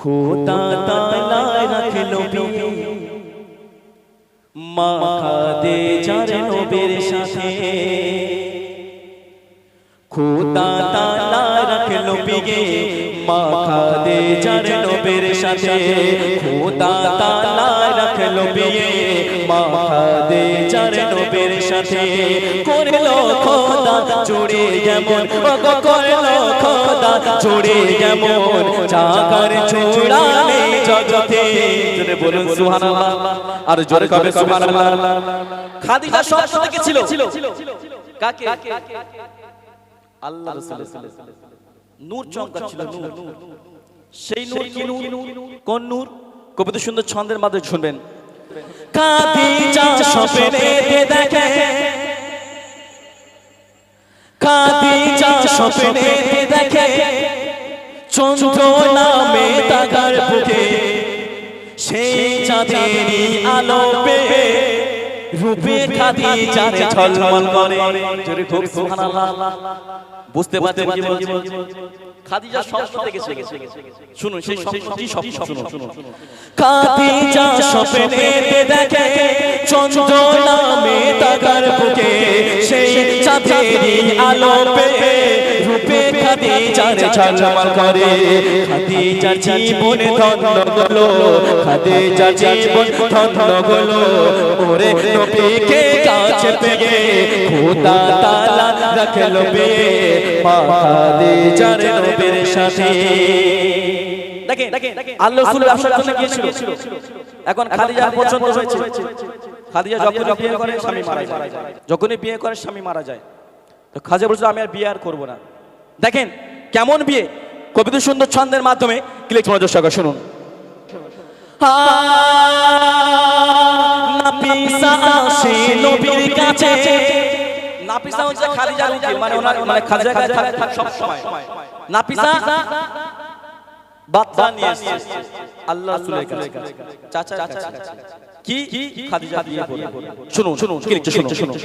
খোদা তালা রাখল বিয়ে মা খাদে যার নবীর সাথে। খোদা রাখল বিয়ে মা খাদে যার নবীর সাথে খোদা তালা রাখল বিয়ে। মা খাদে যার নবীর সাথে করল খোদা জুড়ে যেমন করল খোদা জুড়ে যেমন। জাগার ছুড়ালে জগতে। জোরে বলুন সুবহানাল্লাহ। আর জোরে কবে সুবহানাল্লাহ? খাদিজা সব স্বপ্ন দেখেছিল? কাকে? আল্লাহ রাসূল নূর চমকাচ্ছিল নূর। সেই নূর কি নূর কোন নূর? কবিতা সুন্দর ছন্দের মাধ্যমে শুনবেন। খাদিজা স্বপ্নে দেখে। খাদিজা স্বপ্নে দেখে। চন্দ্র নামে তাগার বুকে। সেই চাঁদেরই আলো পেয়ে রূপে খাদিজার ঝলমল করে জোরে খুব সুবহানাল্লাহ। বুঝতে পারছেন কি বলছি খাদিজা স্বপ্ন দেখেছে। শুনুন সেই স্বপ্নটি স্বপ্ন। শুনুন খাদিজা স্বপ্নে দেখে চন্দ্র নামে তাগার বুকে সেই চাঁদেরই আলো পেয়ে রূপে খাদিজার ঝলমল করে খাদিজার জীবনে ধন্য গলো খাদিজার জীবন ধন্য গলো ওরে নবীকে কাছে পেয়ে খোদা তাআলা রাখল পেয়ে মা খাদিজার নবীর সাথে। দেখেন আল্লাহ রাসূল ব্যবসার জন্য গিয়েছিল। এখন খাদিজা পছন্দ হয়েছে। খাদিজা যখন বিয়ে করে স্বামী মারা যায়। যখনই বিয়ে করে স্বামী মারা যায়। তো খাজা বলছিল আমি আর বিয়ে আর করব না। দেখেন কেমন বিয়ে? কবিতা সুন্দর ছন্দের মাধ্যমে ক্লিক মনোযোগ সহকারে শুনুন। আসে নবীর কাছে নাপিসা হচ্ছে খাদিজার উকিল মানে ওনার মানে খাদিজার কাছে থাক সব সময় নাপিসা বাচ্চা নিয়ে এসেছে। আল্লাহ রাসূলের কাছে। চাচার কাছে কি? খাদিজা বিয়ে করবে শুনুন শুনুন ক্লিকটা শুনুন শুনুন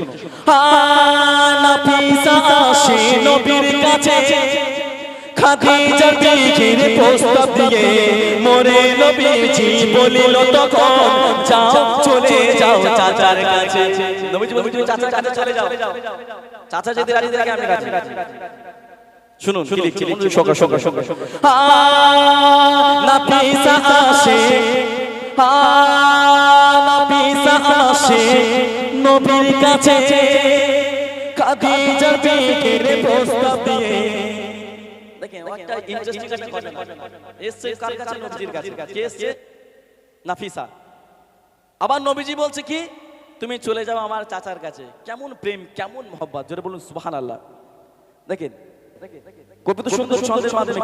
নাপিসা আসে নবীর কাছে। খাদিজা দিঘির প্রস্তাব দিয়ে মোরে নবীজি বলিল তখন যাও চলে যাও চাচার কাছে। নবীজি বলিল চাচার কাছে চলে যাও। চাচা যদি রাজি থাকে আমি রাজি। শুনুন কি লিখছি লিখছি সকাল সকাল সকাল নাপিসা আসে। নাপিসা আসে। নবীর কাছে খাদিজা দিঘির প্রস্তাব দিয়ে। দেখেন একটা ইন্টারেস্টিং একটা ঘটনা এসছে কার কাছে নবীজির কাছে? কে এসছে নাফিসা। আবার নবীজি বলছে কি? তুমি চলে যাও আমার চাচার কাছে। কেমন প্রেম কেমন মহব্বত? জোরে বলুন সুবহানাল্লাহ। দেখেন কবিতা সুন্দর ছন্দের মাধ্যমে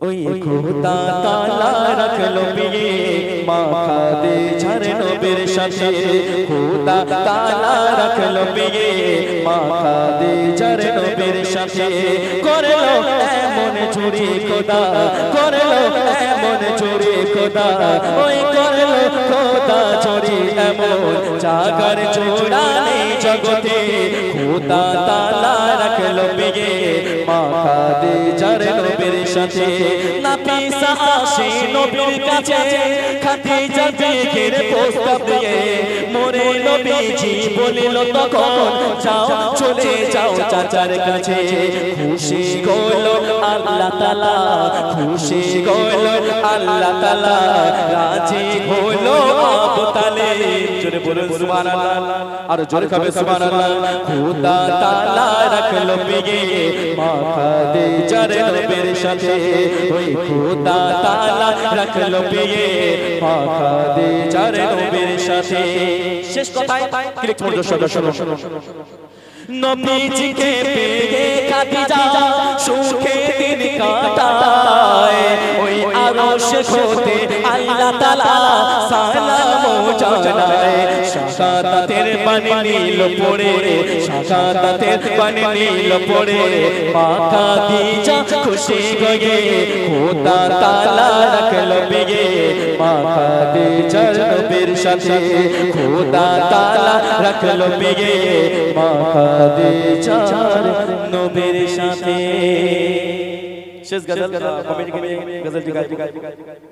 ওই খোদা তালা রাখল বিয়ে মা খাদে ঝারে নবীর সাথে খোদা তালা রাখল বিয়ে। মাথা দে ঝারে নবীর সাথে করল এমন চুরি খোদা করল এমন চুরি খোদা। ওই করল খোদা চুরি এমন জাগার চোরানে জগতে খোদা তালা রাখল বিয়ে মা খাদে ঝারে নবীর সাথে। নাপিসা আসে নবীর কাছে, খাদিজা বিয়ের প্রস্তাব দিয়ে। মোরে নবীজি বলিল, তখন যাও, চলে যাও চাচার কাছে। খুশি গল আল্লাহ তাআলা খুশি গল আল্লাহ তাআলা রাজি হলো আবু তালিব জোরে বলুন সুবহানাল্লাহ। আর জোরে কবে সুবহানাল্লাহ? খোদা তাআলা রাখল বিয়ে মা খাদিজার নবীর সাথে ওই খোদা তাআলা রাখল বিয়ে মা খাদিজার নবীর সাথে। শেষ কথায় ক্লিক মনোযোগ সহকারে শুনুন নবীজিকে পেয়ে খাদিজা সুখে দিন কাটায়। ওই আরশ হতে আল্লাহ তাআলা সালাম জানায় শাহাদাতের পানি নীল পড়ে শাহাদাতের পানি নীল পড়ে মা খাদিজা খুশি গয়ে খোদা তাআলা রাখল বিয়ে মা খাদিজার নবীর সাথে খোদা তাআলা রাখল বিয়ে মা খাদিজার নবীর সাথে শেষ গজল কমিটি গজলটি গাইবে